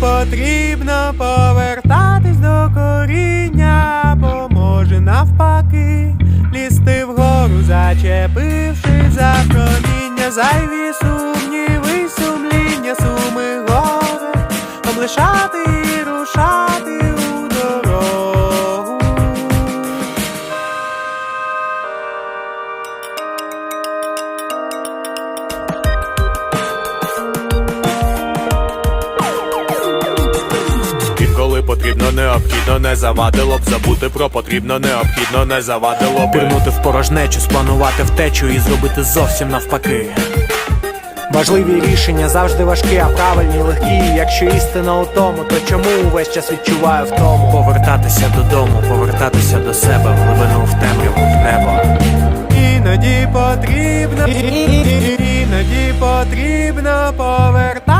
потрібно повертатись до коріння, бо може навпаки лізти вгору, зачепивши за проміння, зайві сумніви, сумління, суми горе, облишати потрібно, необхідно, не завадило б забути про потрібно, необхідно, не завадило б Пірнути в порожнечу, спланувати втечу і зробити зовсім навпаки. Важливі рішення завжди важкі, а правильні легкі. Якщо істина у тому, то чому увесь час відчуваю втому? Повертатися додому, повертатися до себе, в глибину в темряву, в небо. Іноді потрібно, іноді потрібно повертатися.